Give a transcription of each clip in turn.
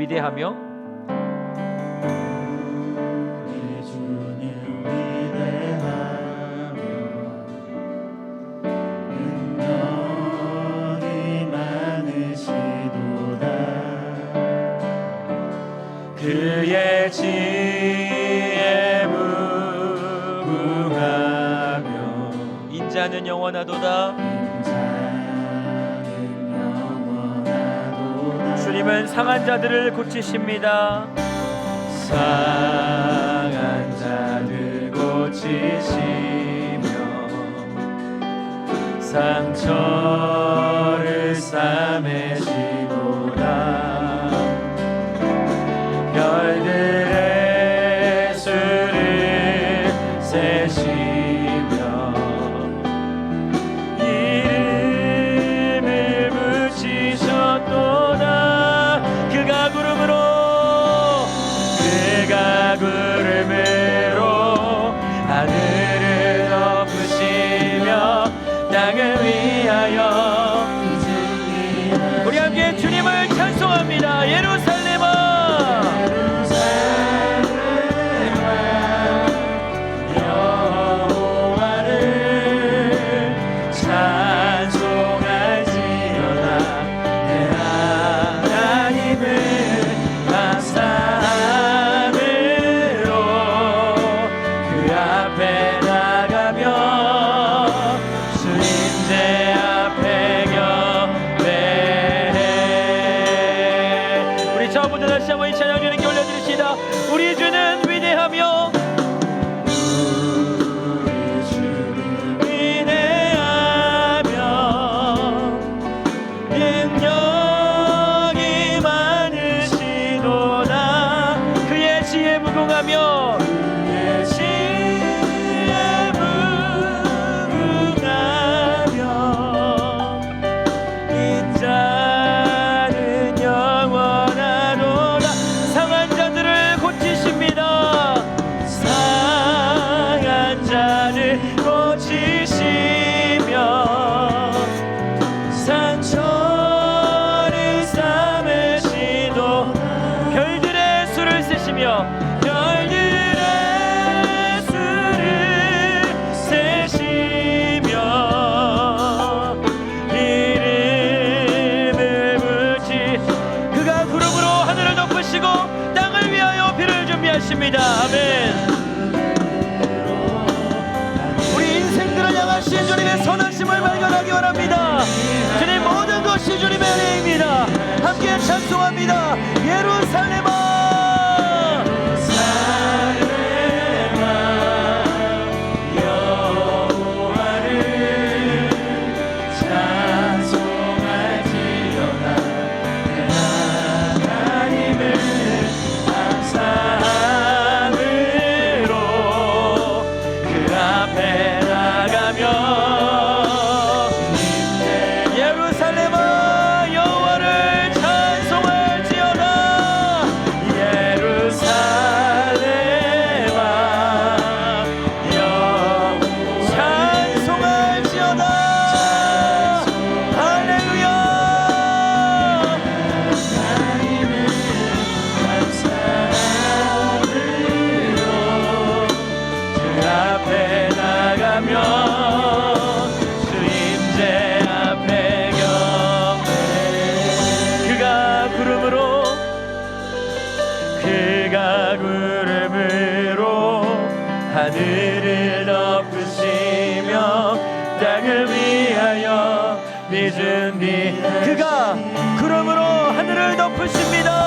위대하며 그의 지혜 무궁하며 인자는 영원하도다. 주님은 상한 자들을 고치십니다. 상한 자들 고치시며 상처를 싸매시도다 별들 땅을 위하여. 우리 함께 주님을 찬송합니다. 예루살렘 기도합니다. 아멘. 우리 인생들을 향하신 주님의 선하심을 발견하기 원합니다. 주님 모든 것이 주님의 은혜입니다. 함께 찬송합니다. 예루살렘아. head. 그들을 덮으시며 땅을 위하여 믿음이 그가 구름으로 하늘을 덮으십니다.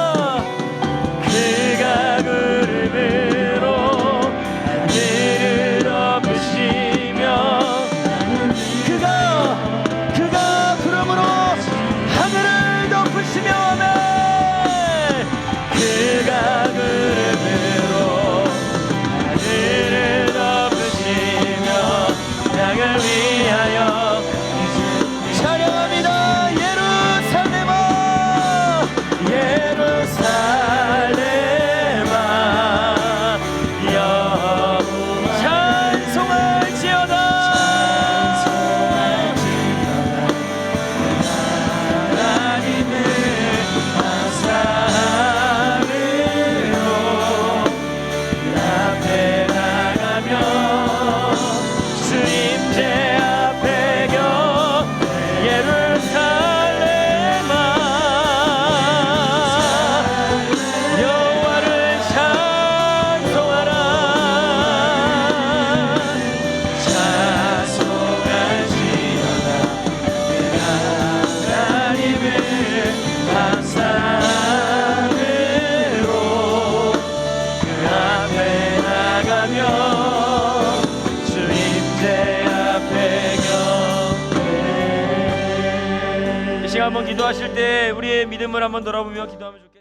한번 기도하실 때 우리의 믿음을 한번 돌아보며 기도하면 좋겠습니다.